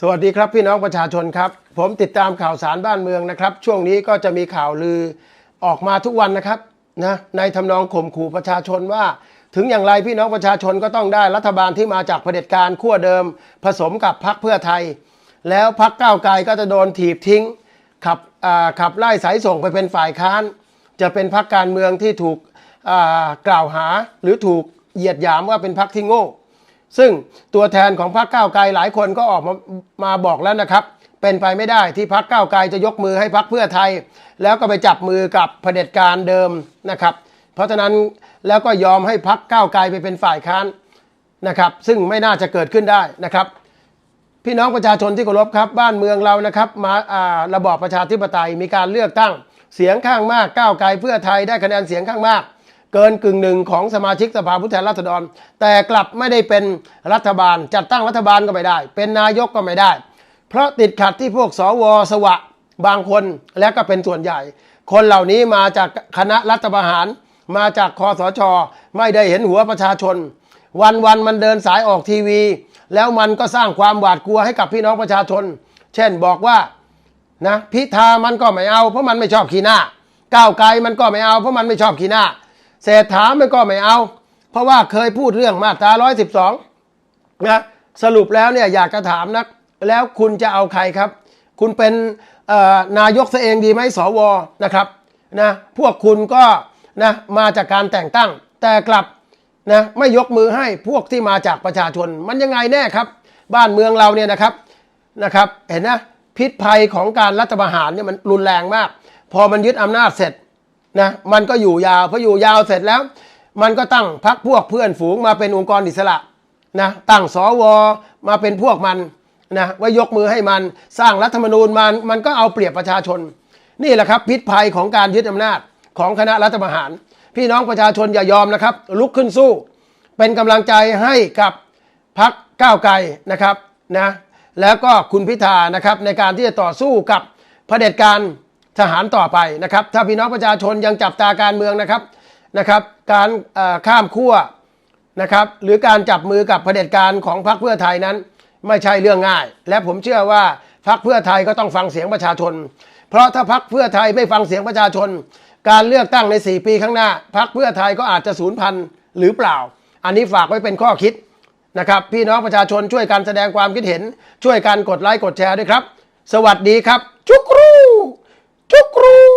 สวัสดีครับพี่น้องประชาชนครับ ผมติดตามข่าวสารบ้านเมืองนะครับ ช่วงนี้ก็จะมีข่าวลือออกมาทุกวันนะครับนะในทำนองข่มขู่ประชาชนว่า ถึงอย่างไรพี่น้องประชาชนก็ต้องได้รัฐบาลที่มาจากเผด็จการขั้วเดิม ผสมกับพรรคเพื่อไทย แล้วพรรคก้าวไกลก็จะโดนถีบทิ้งขับขับไล่สายส่งไปเป็นฝ่ายค้าน จะเป็นพรรคการเมืองที่ถูกกล่าวหาหรือถูกเหยียดหยามว่าเป็นพรรคที่โง่ ซึ่งตัวแทนของพรรคก้าวไกลหลายคนก็ออกมามาบอกแล้วนะครับ เป็นไปไม่ได้ที่พรรคก้าวไกลจะยกมือให้พรรคเพื่อไทย แล้วก็ไปจับมือกับเผด็จการเดิมนะครับ เพราะฉะนั้นแล้วก็ยอมให้พรรคก้าวไกลไปเป็นฝ่ายค้านนะครับ ซึ่งไม่น่าจะเกิดขึ้นได้นะครับพี่น้องประชาชนที่เคารพครับบ้านเมืองเรานะครับมาอ่าระบอบประชาธิปไตยมีการเลือกตั้ง เสียงข้างมากก้าวไกลเพื่อไทยได้คะแนนเสียงข้างมาก เกินกึ่งหนึ่งของสมาชิกสภาผู้แทนราษฎร แต่กลับไม่ได้เป็นรัฐบาล จัดตั้งรัฐบาลก็ไม่ได้ เป็นนายกก็ไม่ได้ เพราะติดขัดที่พวกสวสวะบางคนและก็เป็นส่วนใหญ่ คนเหล่านี้มาจากคณะรัฐประหาร มาจากคอสช ไม่ได้เห็นหัวประชาชน วันวันมันเดินสายออกทีวี แล้วมันก็สร้างความหวาดกลัวให้กับพี่น้องประชาชน เช่นบอกว่านะพิธามันก็ไม่เอาเพราะมันไม่ชอบขี้หน้าก้าวไกลมันก็ไม่เอาเพราะมันไม่ชอบขี้หน้า เศรษฐามันก็ไม่เอา เพราะว่าเคยพูดเรื่องมาตรา 112 นะ สรุปแล้วเนี่ยอยากจะถามนักแล้วคุณจะเอาใครครับ คุณเป็นนายกซะเองดีไหมสวนะครับนะพวกคุณก็นะมาจากการแต่งตั้ง แต่กลับนะไม่ยกมือให้พวกที่มาจากประชาชน มันยังไงแน่ครับ บ้านเมืองเราเนี่ยนะครับนะครับ เห็นนะพิษภัยของการรัฐประหารเนี่ยมันรุนแรงมาก พอมันยึดอำนาจเสร็จ นะมันก็อยู่ยาวพออยู่ยาวเสร็จแล้ว มันก็ตั้งพักพวกเพื่อนฝูงมาเป็นองค์กรอิสระนะตั้งสวมาเป็นพวกมันนะว่ายกมือให้มันสร้างรัฐธรรมนูญมันมันก็เอาเปรียบประชาชน นี่แหละครับพิษภัยของการยึดอำนาจของคณะรัฐประหาร พี่น้องประชาชนอย่ายอมนะครับ ลุกขึ้นสู้ เป็นกำลังใจให้กับพักก้าวไกลนะครับนะแล้วก็คุณพิธานะครับในการที่จะต่อสู้กับเผด็จการ ทหารต่อไปนะครับ ถ้าพี่น้องประชาชนยังจับตาการเมืองนะครับนะครับ การข้ามขั้วนะครับหรือการจับมือกับเผด็จการของพรรคเพื่อไทยนั้น ไม่ใช่เรื่องง่าย และผมเชื่อว่าพรรคเพื่อไทยก็ต้องฟังเสียงประชาชน เพราะถ้าพรรคเพื่อไทยไม่ฟังเสียงประชาชน การเลือกตั้งใน 4 ปีข้างหน้าพรรคเพื่อไทยก็อาจจะสูญพันธุ์หรือเปล่า อันนี้ฝากไว้เป็นข้อคิดนะครับ พี่น้องประชาชนช่วยกันแสดงความคิดเห็น ช่วยกันกดไลค์กดแชร์ด้วยครับ สวัสดีครับ จุกรู จุกรู